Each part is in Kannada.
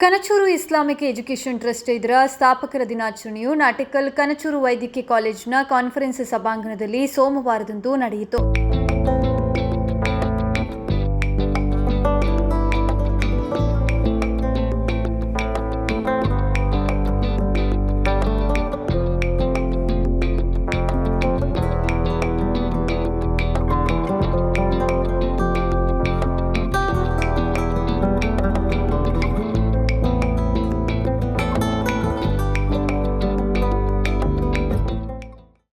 ಕನಚೂರು ಇಸ್ಲಾಮಿಕ್ ಎಜುಕೇಷನ್ ಟ್ರಸ್ಟ್ ಇದರ ಸ್ಥಾಪಕರ ದಿನಾಚರಣೆಯು ನಾಟಿಕಲ್ ಕನಚೂರು ವೈದ್ಯಕೀಯ ಕಾಲೇಜಿನ ಕಾನ್ಫರೆನ್ಸ್ ಸಭಾಂಗಣದಲ್ಲಿ ಸೋಮವಾರದಂದು ನಡೆಯಿತು.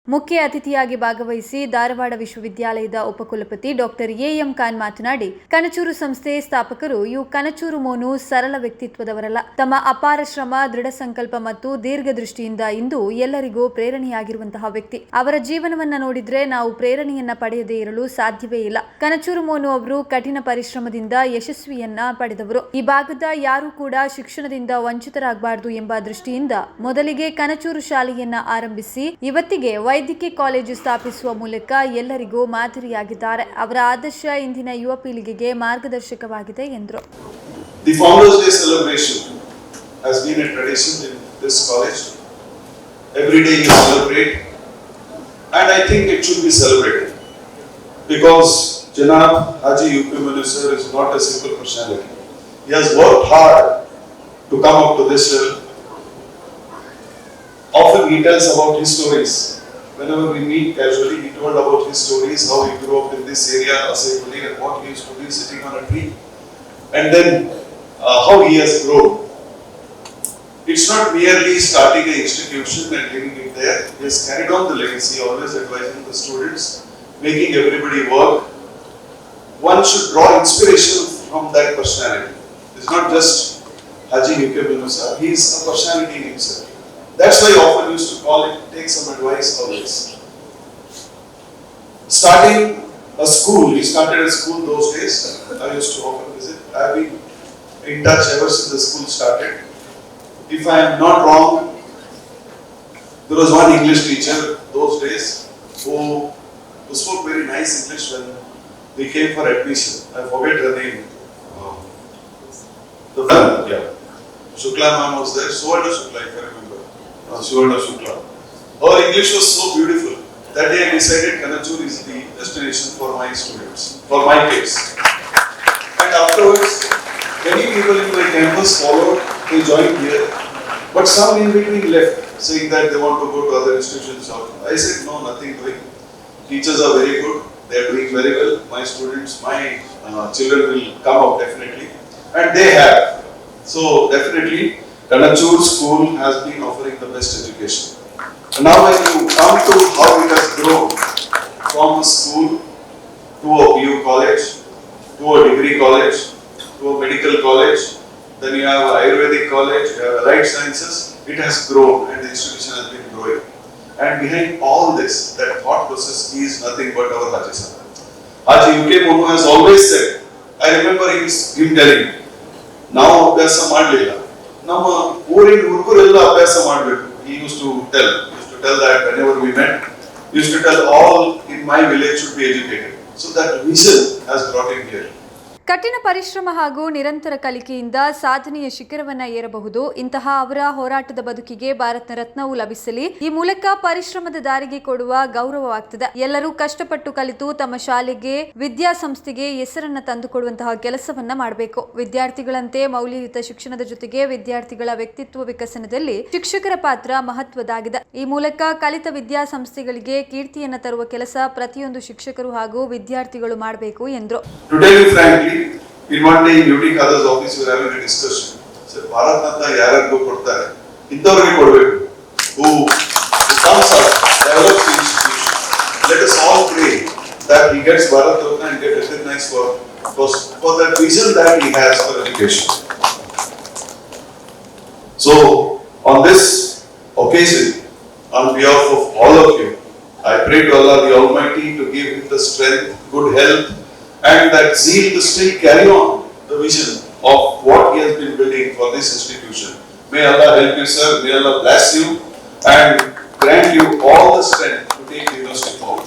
ಮುಖ್ಯ ಅತಿಥಿಯಾಗಿ ಭಾಗವಹಿಸಿ ಧಾರವಾಡ ವಿಶ್ವವಿದ್ಯಾಲಯದ ಉಪಕುಲಪತಿ ಡಾಕ್ಟರ್ ಎಎಂ ಖಾನ್ ಮಾತನಾಡಿ, ಕನಚೂರು ಸಂಸ್ಥೆ ಸ್ಥಾಪಕರು ಇವು ಕನಚೂರು ಮೋನು ಸರಳ ವ್ಯಕ್ತಿತ್ವದವರಲ್ಲ. ತಮ್ಮ ಅಪಾರ ಶ್ರಮ, ದೃಢ ಸಂಕಲ್ಪ ಮತ್ತು ದೀರ್ಘದೃಷ್ಟಿಯಿಂದ ಇಂದು ಎಲ್ಲರಿಗೂ ಪ್ರೇರಣೆಯಾಗಿರುವಂತಹ ವ್ಯಕ್ತಿ. ಅವರ ಜೀವನವನ್ನ ನೋಡಿದ್ರೆ ನಾವು ಪ್ರೇರಣೆಯನ್ನ ಪಡೆಯದೇ ಇರಲು ಸಾಧ್ಯವೇ ಇಲ್ಲ. ಕನಚೂರು ಮೋನು ಅವರು ಕಠಿಣ ಪರಿಶ್ರಮದಿಂದ ಯಶಸ್ವಿಯನ್ನ ಪಡೆದವರು. ಈ ಭಾಗದ ಯಾರೂ ಕೂಡ ಶಿಕ್ಷಣದಿಂದ ವಂಚಿತರಾಗಬಾರದು ಎಂಬ ದೃಷ್ಟಿಯಿಂದ ಮೊದಲಿಗೆ ಕನಚೂರು ಶಾಲೆಯನ್ನ ಆರಂಭಿಸಿ, ಇವತ್ತಿಗೆ ವೈದ್ಯಕೀಯ ಕಾಲೇಜು ಸ್ಥಾಪಿಸುವ ಮೂಲಕ ಎಲ್ಲರಿಗೂ ಮಾದರಿಯಾಗಿದ್ದಾರೆ ಅವರ ಆದರ್ಶ ಇಂದಿನ ಯುವ ಪೀಳಿಗೆಗೆ ಮಾರ್ಗದರ್ಶಕವಾಗಿದೆ ಎಂದರು The Founders Day celebration has been a tradition in this college. Every day you celebrate, and I think it should be celebrated because Janab Haji UP Minister is not a simple personality. He has worked hard to come up to this level. Often he tells about his stories. Whenever we meet casually, he told about his stories, how he grew up in this area, Asaypuri, and what he used to be sitting on a tree. And then uh, how he has grown. It's not merely starting an institution and leaving it there. He has carried on the legacy, always advising the students, making everybody work. One should draw inspiration from that personality. It's not just Haji UK Binusa, he is a personality in himself. That's why I often used to call it, take some advice always. Starting a school, he started a school those days. I used to often visit. I've been in touch ever since the school started. If I am not wrong, there was one English teacher those days who, who spoke very nice English when we came for admission. I forget her name. The yeah. Shukla ma'am was there. so Suvarna Shukla, if I remember. Uh, Suvarna Shukla. Her English was so beautiful. That day I decided Kanachur is the destination for my students, for my kids. And afterwards, many people in my campus followed, they joined here. But some in between left, saying that they want to go to other institutions. I said, no, nothing doing. Teachers are very good, they are doing very well. My students, my uh, children will come out definitely. And they have. So definitely, Kanachur school has been best education. Now when you come to how it has grown from a school to a PU college, to a degree college, to a medical college, then you have a Ayurvedic college, you have Allied Sciences, it has grown and the institution has been growing. And behind all this, that thought process is nothing but our Haji Sahib. Haji UK Mono has always said, I remember him, him telling, ನಾವು ಅಭ್ಯಾಸ ಮಾಡಲಿಲ್ಲ ನಮ್ಮ ಊರಿನ ಹುಡುಗರೆಲ್ಲ ಅಭ್ಯಾಸ ಮಾಡಬೇಕು he used to tell used to tell that whenever we met used to tell all in my village should be educated. So that vision has brought him here ಕಠಿಣ ಪರಿಶ್ರಮ ಹಾಗೂ ನಿರಂತರ ಕಲಿಕೆಯಿಂದ ಸಾಧನೆಯ ಶಿಖರವನ್ನ ಏರಬಹುದು. ಇಂತಹ ಅವರ ಹೋರಾಟದ ಬದುಕಿಗೆ ಭಾರತ ರತ್ನವು ಲಭಿಸಲಿ. ಈ ಮೂಲಕ ಪರಿಶ್ರಮದ ದಾರಿಗೆ ಕೊಡುವ ಗೌರವವಾಗ್ತದೆ. ಎಲ್ಲರೂ ಕಷ್ಟಪಟ್ಟು ಕಲಿತು ತಮ್ಮ ಶಾಲೆಗೆ, ವಿದ್ಯಾಸಂಸ್ಥೆಗೆ ಹೆಸರನ್ನ ತಂದುಕೊಡುವಂತಹ ಕೆಲಸವನ್ನ ಮಾಡಬೇಕು. ವಿದ್ಯಾರ್ಥಿಗಳಂತೆ ಮೌಲ್ಯಯುತ ಶಿಕ್ಷಣದ ಜೊತೆಗೆ ವಿದ್ಯಾರ್ಥಿಗಳ ವ್ಯಕ್ತಿತ್ವ ವಿಕಸನದಲ್ಲಿ ಶಿಕ್ಷಕರ ಪಾತ್ರ ಮಹತ್ವದಾಗಿದೆ. ಈ ಮೂಲಕ ಕಲಿತ ವಿದ್ಯಾಸಂಸ್ಥೆಗಳಿಗೆ ಕೀರ್ತಿಯನ್ನ ತರುವ ಕೆಲಸ ಪ್ರತಿಯೊಂದು ಶಿಕ್ಷಕರು ಹಾಗೂ ವಿದ್ಯಾರ್ಥಿಗಳು ಮಾಡಬೇಕು ಎಂದರು. to tell you frankly in one day in UT Kada's office we were having a discussion sir Bharat Ratna ಯಾರ್ಯಾರಿಗೂ ಕೊಡ್ತಾರೆ ಇಂಥವ್ರಿಗೆ ಕೊಡಬೇಕು who who comes up develops the institution let us all pray that he gets Bharat Ratna and get recognized for for, for that vision that he has for education so on this occasion on behalf of all of you I pray to Allah the Almighty to give him the strength good health and that zeal to still carry on the vision of what he has been building for this institution. May Allah help you, sir. May Allah bless you and grant you all the strength to take the university forward.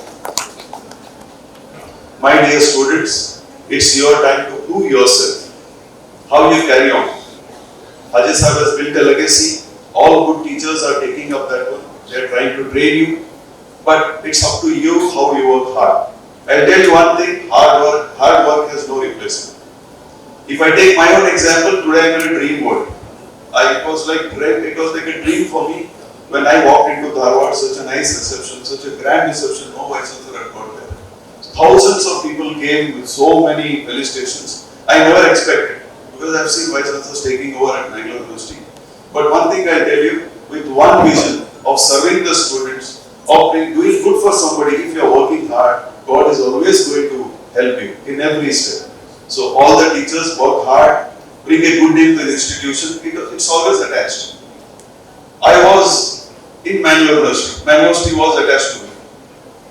My dear students, it's your time to prove yourself. How you carry on. Ajay Sahib has built a legacy. All good teachers are taking up that one. They are trying to train you. But it's up to you how you work hard. I'll tell you one thing, hard work, hard work has no replacement. If I take my own example, today I'm in a dream world. I, it was like, dream- it was like a dream for me when I walked into Dharwad, such a nice reception, such a grand reception, no chancellor had got there. Thousands of people came with so many felicitations. I never expected, because I've seen vice chancellors taking over at Bangalore University. But one thing I tell you, with one vision of serving the students, of doing good for somebody, if you're working hard, God is always going to help you in every step. So all the teachers work hard, bring a good name to the institution, because it's always attached. I was in Mangalore University, University was attached to me.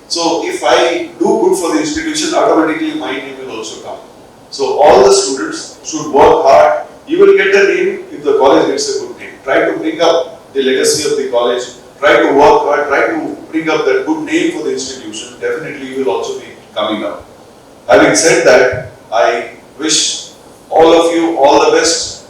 So if I do good for the institution, automatically my name will also come. So all the students should work hard. You will get a name if the college gets a good name. Try to bring up the legacy of the college. Try to work hard. Try to bring up that good name for the institution. Definitely you will also be coming up. Having said that, I wish all of you all the best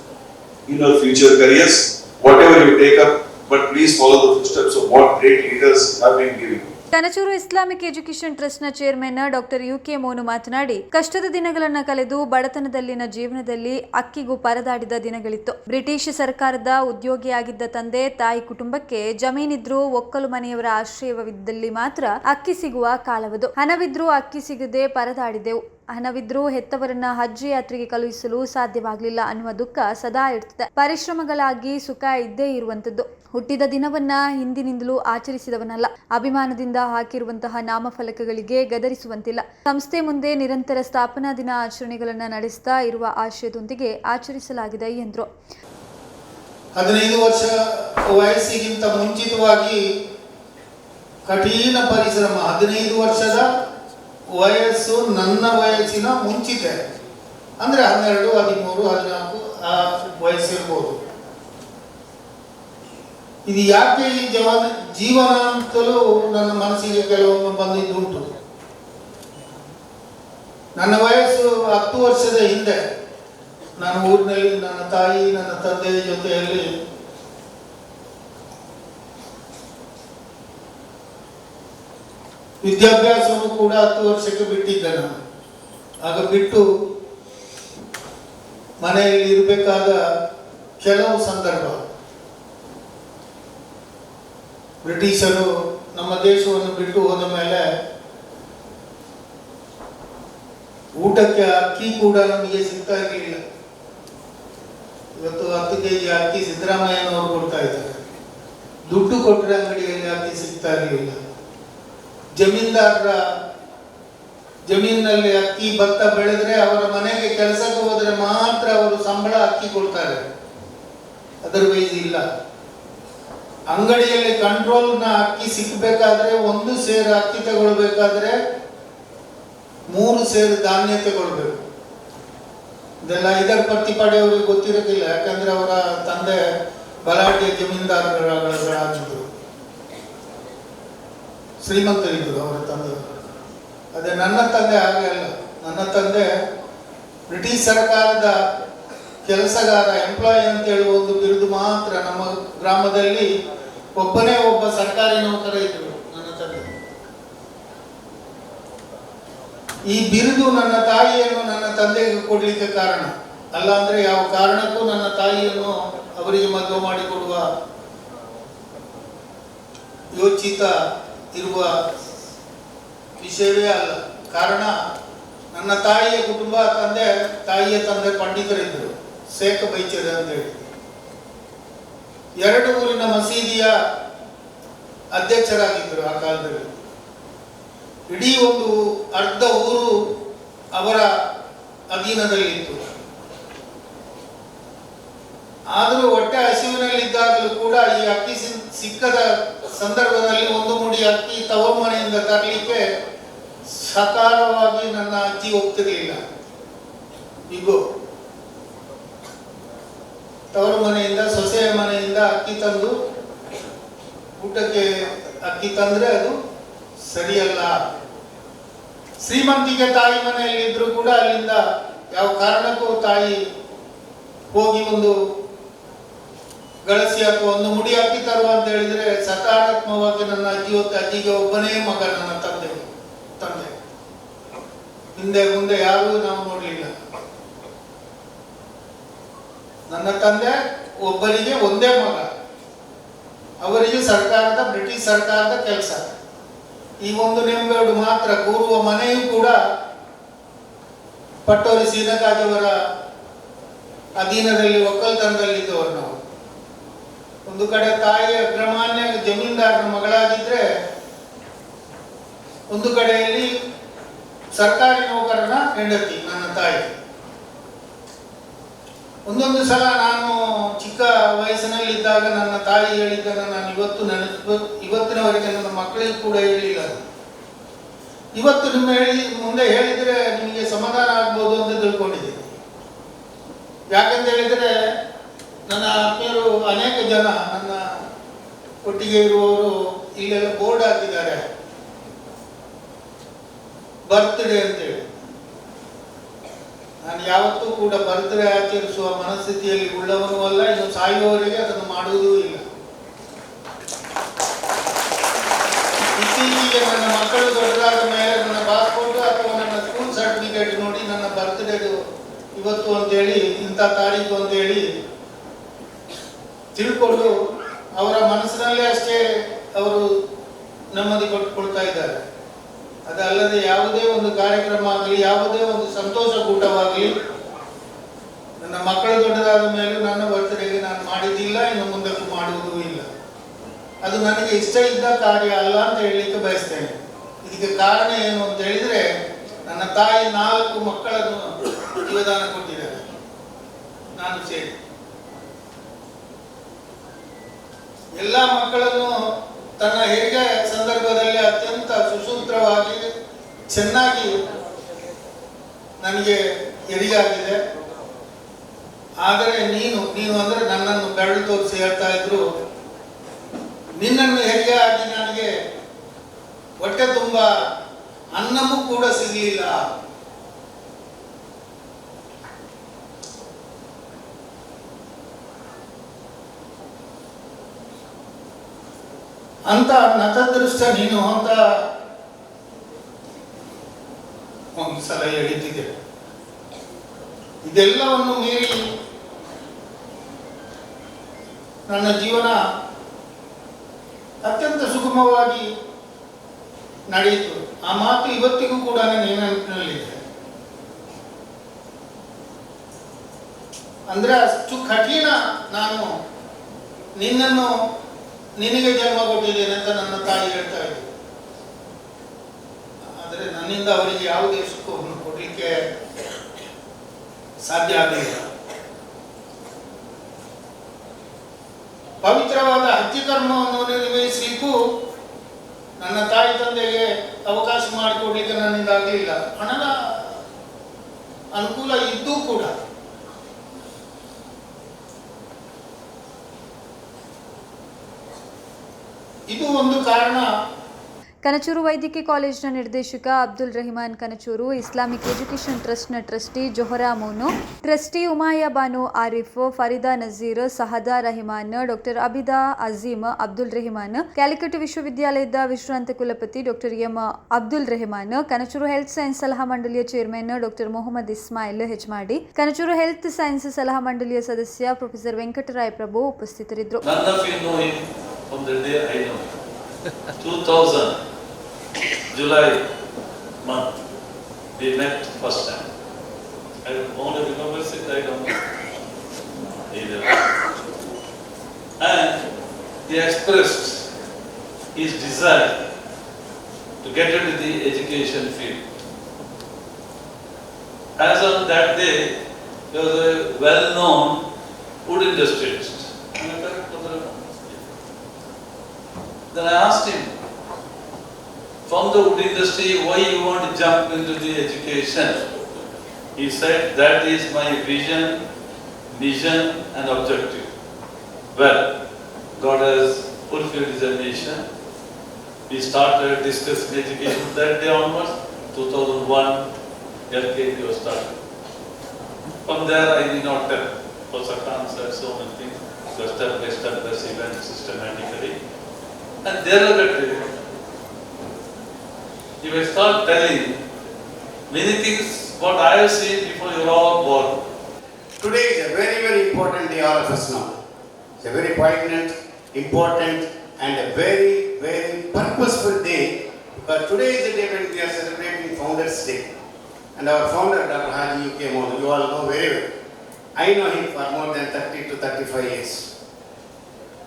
in your future careers, whatever you take up, but please follow the footsteps of what great leaders have been giving. Kanachur Islamic education ಟ್ರಸ್ಟ್ನ chairman doctor U K Monu ಮಾತನಾಡಿ, ಕಷ್ಟದ ದಿನಗಳನ್ನು ಕಳೆದು ಬಡತನದಲ್ಲಿನ ಜೀವನದಲ್ಲಿ ಅಕ್ಕಿಗೂ ಪರದಾಡಿದ ದಿನಗಳಿತ್ತು. ಬ್ರಿಟಿಷ್ ಸರ್ಕಾರದ ಉದ್ಯೋಗಿಯಾಗಿದ್ದ ತಂದೆ, ತಾಯಿ ಕುಟುಂಬಕ್ಕೆ ಜಮೀನಿದ್ರೂ ಒಕ್ಕಲು ಮನೆಯವರ ಆಶ್ರಯವಿದ್ದಲ್ಲಿ ಮಾತ್ರ ಅಕ್ಕಿ ಸಿಗುವ ಕಾಲವದು. ಹಣವಿದ್ರೂ ಅಕ್ಕಿ ಸಿಗದೆ ಪರದಾಡಿದೆವು. ಹಣವಿದ್ರೂ ಹೆತ್ತವರನ್ನ ಹಜ್ ಯಾತ್ರೆಗೆ ಕಳುಹಿಸಲು ಸಾಧ್ಯವಾಗಲಿಲ್ಲ ಅನ್ನುವ ದುಃಖ ಸದಾ ಇರ್ತದೆ. ಪರಿಶ್ರಮಗಳಾಗಿ ಸುಖ ಇದ್ದೇ ಇರುವಂತದ್ದು ಹುಟ್ಟಿದ ದಿನವನ್ನ ಹಿಂದಿನಿಂದಲೂ ಆಚರಿಸಿದವನಲ್ಲ. ಅಭಿಮಾನದಿಂದ ಹಾಕಿರುವಂತಹ ನಾಮಫಲಕಗಳಿಗೆ ಗದರಿಸುವಂತಿಲ್ಲ. ಸಂಸ್ಥೆ ಮುಂದೆ ನಿರಂತರ ಸ್ಥಾಪನಾ ದಿನ ಆಚರಣೆಗಳನ್ನ ನಡೆಸ್ತಾ ಇರುವ ಆಶಯದೊಂದಿಗೆ ಆಚರಿಸಲಾಗಿದೆ ಎಂದರು. ಹದಿನೈದು ವರ್ಷ ವಯಸ್ಸಿಗಿಂತ ಮುಂಚಿತವಾಗಿ ಕಠಿಣ ಪರಿಶ್ರಮ, ಹದಿನೈದು ವರ್ಷದ ವಯಸ್ಸು ನನ್ನ ವಯಸ್ಸಿನ ಮುಂಚಿತ. ಅಂದ್ರೆ ಹನ್ನೆರಡು, ಹದಿಮೂರು, ಹದಿನಾಲ್ಕು, ಆ ವಯಸ್ಸಿರ್ಬೋದು. ಇದು ಯಾಕೆ ಈ ಜವಾನ ಜೀವನ ಅಂತಲೂ ನನ್ನ ಮನಸ್ಸಿಗೆ ಕೆಲವೊಮ್ಮೆ ಬಂದಿದ್ದುಂಟು. ನನ್ನ ವಯಸ್ಸು ಹತ್ತು ವರ್ಷದ ಹಿಂದೆ ನಾನು ಊರಿನಲ್ಲಿ ನನ್ನ ತಾಯಿ, ನನ್ನ ತಂದೆಯ ಜೊತೆಯಲ್ಲಿ ವಿದ್ಯಾಭ್ಯಾಸವನ್ನು ಕೂಡ ಹತ್ತು ವರ್ಷಕ್ಕೆ ಬಿಟ್ಟಿದ್ದೆ ನಾನು. ಆಗ ಬಿಟ್ಟು ಮನೆಯಲ್ಲಿ ಇರಬೇಕಾದ ಕೆಲವು ಸಂದರ್ಭ. ಬ್ರಿಟಿಷರು ನಮ್ಮ ದೇಶವನ್ನು ಬಿಟ್ಟು ಹೋದ ಮೇಲೆ ಊಟಕ್ಕೆ ಅಕ್ಕಿ ಕೂಡ ನಮಗೆ ಸಿಗ್ತಾ ಇರಲಿಲ್ಲ. ಇವತ್ತು ಹತ್ತು ಕೆ ಜಿ ಅಕ್ಕಿ ಸಿದ್ದರಾಮಯ್ಯನವರು ಕೊಡ್ತಾ ಇದ್ದಾರೆ. ದುಡ್ಡು ಕೊಟ್ಟರೆ ಅಂಗಡಿಯಲ್ಲಿ ಅಕ್ಕಿ ಸಿಗ್ತಾ ಇರಲಿಲ್ಲ. ಜಮೀನ್ದಾರರ ಜಮೀನಿನಲ್ಲಿ ಅಕ್ಕಿ ಭತ್ತ ಬೆಳೆದ್ರೆ ಅವರ ಮನೆಗೆ ಕೆಲಸಕ್ಕೆ ಹೋದರೆ ಮಾತ್ರ ಅವರು ಸಂಬಳ ಅಕ್ಕಿ ಕೊಡ್ತಾರೆ. ಅದರ್ವೈಸ್ ಇಲ್ಲ. ಅಂಗಡಿಯಲ್ಲಿ ಕಂಟ್ರೋಲ್ನ ಅಕ್ಕಿ ಸಿಕ್ಕಬೇಕಾದ್ರೆ ಒಂದು ಸೇರು ಅಕ್ಕಿ ತಗೊಳ್ಬೇಕಾದ್ರೆ ಮೂರು ಸೇರು ಧಾನ್ಯ ತಗೊಳ್ಬೇಕು. ಇದೆಲ್ಲ ಇದರ ಪಟ್ಟಿ ಪಡೆಯವರಿಗೆ ಗೊತ್ತಿರೋದಿಲ್ಲ. ಯಾಕಂದ್ರೆ ಅವರ ತಂದೆ ಬಲಾಢ್ಯ ಜಮೀನ್ದಾರಗಳಾಗಿದ್ದರು ಶ್ರೀಮಂತರಿದ್ದರು, ಅವರ ತಂದೆ. ಅದೇ ನನ್ನ ತಂದೆ ಹಾಗೆ ಅಲ್ಲ. ನನ್ನ ತಂದೆ ಬ್ರಿಟಿಷ್ ಸರ್ಕಾರದ ಕೆಲಸಗಾರ ಎಂಪ್ಲಾಯಿ ಅಂತ ಹೇಳುವ ಒಂದು ಬಿರುದು ಮಾತ್ರ ನಮ್ಮ ಗ್ರಾಮದಲ್ಲಿ ಒಬ್ಬನೇ ಒಬ್ಬ ಸರ್ಕಾರಿ ನೌಕರ ಇದ್ರು ನನ್ನ ತಂದೆ. ಈ ಬಿರುದು ನನ್ನ ತಾಯಿಯನ್ನು ನನ್ನ ತಂದೆಗೆ ಕೊಡ್ಲಿಕ್ಕೆ ಕಾರಣ. ಅಲ್ಲ ಅಂದ್ರೆ ಯಾವ ಕಾರಣಕ್ಕೂ ನನ್ನ ತಾಯಿಯನ್ನು ಅವರಿಗೆ ಮದುವೆ ಮಾಡಿಕೊಡುವ ಯೋಚಿತ ಇರುವ ವಿಷಯವೇ ಅಲ್ಲ. ಕಾರಣ, ನನ್ನ ತಾಯಿಯ ಕುಟುಂಬ, ತಂದೆ, ತಾಯಿಯ ತಂದೆ ಪಂಡಿತರಿದ್ದರು. ಶೇಖ ಬೈಚರ್ ಅಂತೇಳಿ. ಎರಡು ಊರಿನ ಮಸೀದಿಯ ಅಧ್ಯಕ್ಷರಾಗಿದ್ದರು ಆ ಕಾಲದಲ್ಲಿ. ಇಡೀ ಒಂದು ಅರ್ಧ ಊರು ಅವರ ಅಧೀನದಲ್ಲಿತ್ತು. ಆದರೂ ಹೊಟ್ಟೆ ಹಸಿವಿನಲ್ಲಿದ್ದಾಗಲೂ ಕೂಡ ಈ ಅಕ್ಕಿ ಸಿಕ್ಕದ ಸಂದರ್ಭದಲ್ಲಿ ಒಂದು ಮುಡಿ ಅಕ್ಕಿ ತವರು ಮನೆಯಿಂದ ತರಲಿಕ್ಕೆ ಸಕಾರವಾಗಿ ನನ್ನ ಅಜ್ಜಿ ಹೋಗ್ತಿರ್ಲಿಲ್ಲ. ಇಗೋ ತವರು ಮನೆಯಿಂದ ಸೊಸೆಯ ಮನೆಯಿಂದ ಅಕ್ಕಿ ತಂದು, ಊಟಕ್ಕೆ ಅಕ್ಕಿ ತಂದ್ರೆ ಅದು ಸರಿಯಲ್ಲ. ಶ್ರೀಮಂತಿಗೆ ತಾಯಿ ಮನೆಯಲ್ಲಿ ಇದ್ರು ಕೂಡ ಅಲ್ಲಿಂದ ಯಾವ ಕಾರಣಕ್ಕೂ ತಾಯಿ ಹೋಗಿ ಒಂದು ಗಳಿಸಿ ಅಥವಾ ಒಂದು ಮುಡಿ ಹಾಕಿ ತರುವ ಅಂತ ಹೇಳಿದ್ರೆ ಸಕಾರಾತ್ಮಕವಾಗಿ ನನ್ನ ಅಜ್ಜಿ ಹೊತ್ತು ಅಜ್ಜಿಗೆ ಒಬ್ಬನೇ ಮಗ ನನ್ನ ತಂದೆ ತಂದೆ. ಹಿಂದೆ ಮುಂದೆ ಯಾರು ನಾವು ನೋಡ್ಲಿಲ್ಲ. ನನ್ನ ತಂದೆ ಒಬ್ಬರಿಗೆ ಒಂದೇ ಮಗ. ಅವರಿಗೆ ಸರ್ಕಾರದ, ಬ್ರಿಟಿಷ್ ಸರ್ಕಾರದ ಕೆಲಸ. ಈ ಒಂದು ನಿಮ್ಗೆರಡು ಮಾತ್ರ ಕೂರುವ ಮನೆಯೂ ಕೂಡ ಪಟ್ಟೋರಿ ಸೀನಕಾಜವರ ಅಧೀನದಲ್ಲಿ, ಒಕ್ಕಲ್ತನದಲ್ಲಿದ್ದವರು ನಾವು. ಒಂದು ಕಡೆ ತಾಯಿ ಅಗ್ರಮಾನ್ಯ ಜಮೀನ್ದಾರನ ಮಗಳಾಗಿದ್ರೆ, ಒಂದು ಕಡೆಯಲ್ಲಿ ಸರ್ಕಾರಿ ನೌಕರನ ಹೆಂಡತಿ, ನನ್ನ ತಾಯಿ. ಒಂದೊಂದು ಸಲ ನಾನು ಚಿಕ್ಕ ವಯಸ್ಸಿನಲ್ಲಿ ಇದ್ದಾಗ ನನ್ನ ತಾಯಿ ಹೇಳಿದ್ದನ್ನು ನಾನು ಇವತ್ತು ನೆನಪು, ಇವತ್ತಿನವರೆಗೆ ನನ್ನ ಮಕ್ಕಳಿಗೆ ಕೂಡ ಹೇಳಿಲ್ಲ. ಇವತ್ತು ನಿಮ್ಮ ಹೇಳಿ, ಮುಂದೆ ಹೇಳಿದ್ರೆ ನಿಮಗೆ ಸಮಾಧಾನ ಆಗ್ಬೋದು ಅಂತ ತಿಳ್ಕೊಂಡಿದ್ದೀನಿ. ಯಾಕಂತ ಹೇಳಿದರೆ ನನ್ನ ಆತ್ಮೀಯರು ಅನೇಕ ಜನ ನನ್ನ ಒಟ್ಟಿಗೆ ಇರುವವರು ಇಲ್ಲೆಲ್ಲ ಬೋರ್ಡ್ ಹಾಕಿದ್ದಾರೆ. ಬರ್ತ್ಡೇ ಅಂತೇಳಿ. ನಾನು ಯಾವತ್ತೂ ಕೂಡ ಬರ್ತ್ಡೇ ಆಚರಿಸುವ ಮನಸ್ಥಿತಿಯಲ್ಲಿ ಉಳ್ಳವನು ಅಲ್ಲ, ಇನ್ನು ಸಾಯುವವರಿಗೆ ಅದನ್ನು ಮಾಡುವುದೂ ಇಲ್ಲ. ಇತ್ತೀಚೆಗೆ ನನ್ನ ಮಕ್ಕಳು ದೊಡ್ಡದಾದ ಮೇಲೆ ನನ್ನ ಪಾಸ್ಪೋರ್ಟ್ ಅಥವಾ ನನ್ನ ಸ್ಕೂಲ್ ಸರ್ಟಿಫಿಕೇಟ್ ನೋಡಿ ನನ್ನ ಬರ್ತ್ಡೇದು ಇವತ್ತು ಅಂತೇಳಿ, ಇಂಥ ತಾರೀಕು ಅಂತೇಳಿ ತಿಳ್ಕೊಂಡು ಅವರ ಮನಸ್ಸಿನಲ್ಲೇ ಅಷ್ಟೇ ಅವರು ನೆಮ್ಮದಿ ಕೊಟ್ಕೊಳ್ತಾ ಇದ್ದಾರೆ. ಅದಲ್ಲದೆ ಯಾವುದೇ ಒಂದು ಕಾರ್ಯಕ್ರಮ ಆಗಲಿ, ಯಾವುದೇ ಒಂದು ಸಂತೋಷ ಕೂಟವಾಗಲಿ, ನನ್ನ ಮಕ್ಕಳು ದೊಡ್ಡದಾದ ಮೇಲೆ ನನ್ನ ಬರ್ತಡೆಗೆ ನಾನು ಮಾಡಿದ್ದಿಲ್ಲ, ಇನ್ನು ಮುಂದಕ್ಕೂ ಮಾಡುವುದೂ ಇಲ್ಲ. ಅದು ನನಗೆ ಇಷ್ಟ ಇದ್ದ ಕಾರ್ಯ ಅಲ್ಲ ಅಂತ ಹೇಳಲಿಕ್ಕೆ ಬಯಸ್ತೇನೆ. ಇದಕ್ಕೆ ಕಾರಣ ಏನು ಅಂತ ಹೇಳಿದ್ರೆ, ನನ್ನ ತಾಯಿ ನಾಲ್ಕು ಮಕ್ಕಳನ್ನು ಜೀವದಾನ ಕೊಟ್ಟಿದ್ದಾರೆ. ನಾನು ಸೇರಿ. ಎಲ್ಲ ಮಕ್ಕಳನ್ನು ತನ್ನ ಹೆರಿಗೆ ಸಂದರ್ಭದಲ್ಲಿ ಅತ್ಯಂತ ಸುಸೂತ್ರವಾಗಿ, ಚೆನ್ನಾಗಿ ನನಗೆ ಹೆರಿಗಾಗಿದೆ ಆದರೆ ನೀನು ನೀನು ಅಂದ್ರೆ ನನ್ನನ್ನು ಬೆರಳು ತೋರಿಸಿ ಹೇಳ್ತಾ ಇದ್ರು, ನಿನ್ನನ್ನು ಆಗಿ ನನಗೆ ಹೊಟ್ಟೆ ತುಂಬ ಅನ್ನವೂ ಕೂಡ ಸಿಗಲಿಲ್ಲ. ಅಂತ ನತದೃಷ್ಟ ನೀನು ಅಂತ ಒಂದು ಸಲ ಇದೆಲ್ಲವನ್ನು ಮೀರಿ ನನ್ನ ಜೀವನ ಅತ್ಯಂತ ಸುಗಮವಾಗಿ ನಡೆಯಿತು. ಆ ಮಾತು ಇವತ್ತಿಗೂ ಕೂಡ ನನ್ನ ನೆನಪಿನಲ್ಲಿದೆ ಅಂದ್ರೆ ಅಷ್ಟು ಕಠಿಣ ನಾನು ನಿನ್ನನ್ನು ನಿನಗೆ ಜನ್ಮ ಕೊಟ್ಟಿದ್ದೇನೆ ಅಂತ ನನ್ನ ತಾಯಿ ಹೇಳ್ತಾ ಇದ್ರು. ಆದರೆ ನನ್ನಿಂದ ಅವರಿಗೆ ಯಾವುದೇ ಸುಖವನ್ನು ಕೊಡಲಿಕ್ಕೆ ಸಾಧ್ಯ ಆಗಲಿಲ್ಲ. ಪವಿತ್ರವಾದ ಹತ್ತಿ ಕರ್ಮವನ್ನು ನಿರ್ವಹಿಸಲಿಕ್ಕೂ ನನ್ನ ತಾಯಿ ತಂದೆಗೆ ಅವಕಾಶ ಮಾಡಿಕೊಡ್ಲಿಕ್ಕೆ ನನ್ನಿಂದ ಆಗಲಿಲ್ಲ. ಹಣದ ಅನುಕೂಲ ಇದ್ದೂ ಕೂಡ. ಇದು ಒಂದು ಕಾರಣ. ಕನಚೂರು ವೈದ್ಯಕೀಯ ಕಾಲೇಜಿನ ನಿರ್ದೇಶಕ ಅಬ್ದುಲ್ ರೆಹಮಾನ್ ಕನಚೂರು ಇಸ್ಲಾಮಿಕ್ ಎಜುಕೇಷನ್ ಟ್ರಸ್ಟ್ನ trustee Johara Monu trustee Umaya Banu Arif Farida Nazir Sahada Rahiman doctor Abida Azeem Abdul Rehman Calicut ವಿಶ್ವವಿದ್ಯಾಲಯದ ವಿಶ್ರಾಂತ ಕುಲಪತಿ doctor M Abdul Rehman Kanachur health science ಸಲಹಾ ಮಂಡಳಿಯ chairman doctor Mohammed Ismail Hejmadi Kanachur health science ಸಲಹಾ ಮಂಡಳಿಯ ಸದಸ್ಯ ಪ್ರೊಫೆಸರ್ ವೆಂಕಟರಾಯ ಪ್ರಭು ಉಪಸ್ಥಿತರಿದ್ದರು From the day I know. 2000, July month, we met first time. I only remember it, I don't know. Either. And he expressed his desire to get into the education field. As on that day, there was a well-known wood industrialist. Am I correct, Dr. Rahman? Then I asked him, from the wood industry, why you want to jump into the education? He said, that is my vision, mission and objective. Well, God has fulfilled his ambition. We started discussing education that day onwards, 2001, LKG was started. From there, I did not tell, because I can't so many things. step by step this event systematically. And thereafter, if I start telling many things what I have seen before you are all born. Today is a very, very important day, all of us know. It's a very poignant, important, and a very, very purposeful day. Because today is the day when we are celebrating Founders' Day. And our founder, Dr. Haji U.K. Mohan, you all know very well. I know him for more than 30 to 35 years.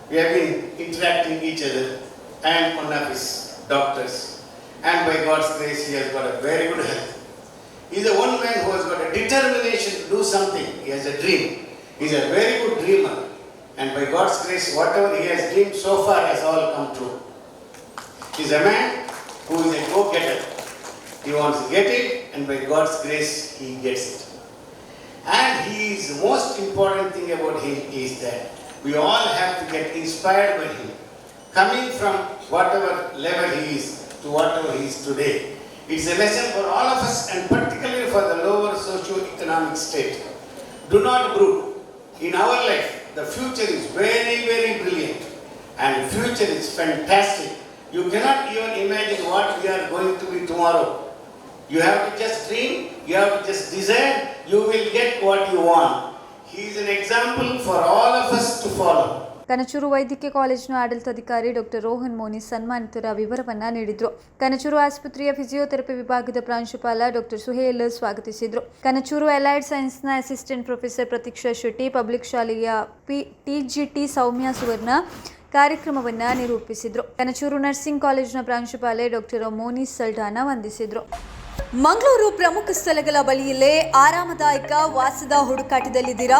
We have been interacting each other and one of his doctors. And by God's grace, he has got a very good health. He's a one man who has got a determination to do something. He has a dream. He's a very good dreamer. And by God's grace, whatever he has dreamed so far has all come true. He's a man who is a go-getter. He wants to get it, and by God's grace, he gets it. And he is the most important thing about him is that we all have to get inspired by him. Coming from whatever level he is to whatever he is today. It's a lesson for all of us and particularly for the lower socio-economic state. Do not brood. In our life, the future is very, very brilliant and future is fantastic. You cannot even imagine what we are going to be tomorrow. You have to just dream, you have to just desire, you will get what you want. He is an example for all of us to follow. Kanachur ವೈದ್ಯಕೀಯ ಕಾಲೇಜಿನ ಆಡಳಿತಾಧಿಕಾರಿ ಡಾಕ್ಟರ್ ರೋಹನ್ ಮೋನಿ ಸನ್ಮಾನಿತರ ವಿವರವನ್ನ ನೀಡಿದ್ರು. ಕನಚೂರು ಆಸ್ಪತ್ರೆಯ ಫಿಸಿಯೋಥೆರಪಿ ವಿಭಾಗದ ಪ್ರಾಂಶುಪಾಲ ಡಾಕ್ಟರ್ ಸುಹೇಲ್ ಸ್ವಾಗತಿಸಿದ್ರು. Kanachur allied ಸೈನ್ಸ್ನ assistant professor Pratiksha Shetty, public ಶಾಲೆಯ ಪಿ ಟಿಜಿಟಿ ಸೌಮ್ಯ ಸುವರ್ಣ ಕಾರ್ಯಕ್ರಮವನ್ನು ನಿರೂಪಿಸಿದ್ರು. ಕನಚೂರು ನರ್ಸಿಂಗ್ ಕಾಲೇಜಿನ ಪ್ರಾಂಶುಪಾಲೆ ಡಾಕ್ಟರ್ ಮೋನಿ ಸಲ್ಡಾನ ವಂದಿಸಿದ್ರು. ಮಂಗಳೂರು ಪ್ರಮುಖ ಸ್ಥಳಗಳ ಬಳಿಯಲ್ಲೇ ಆರಾಮದಾಯಕ ವಾಸದ ಹುಡುಕಾಟದಲ್ಲಿದ್ದೀರಾ?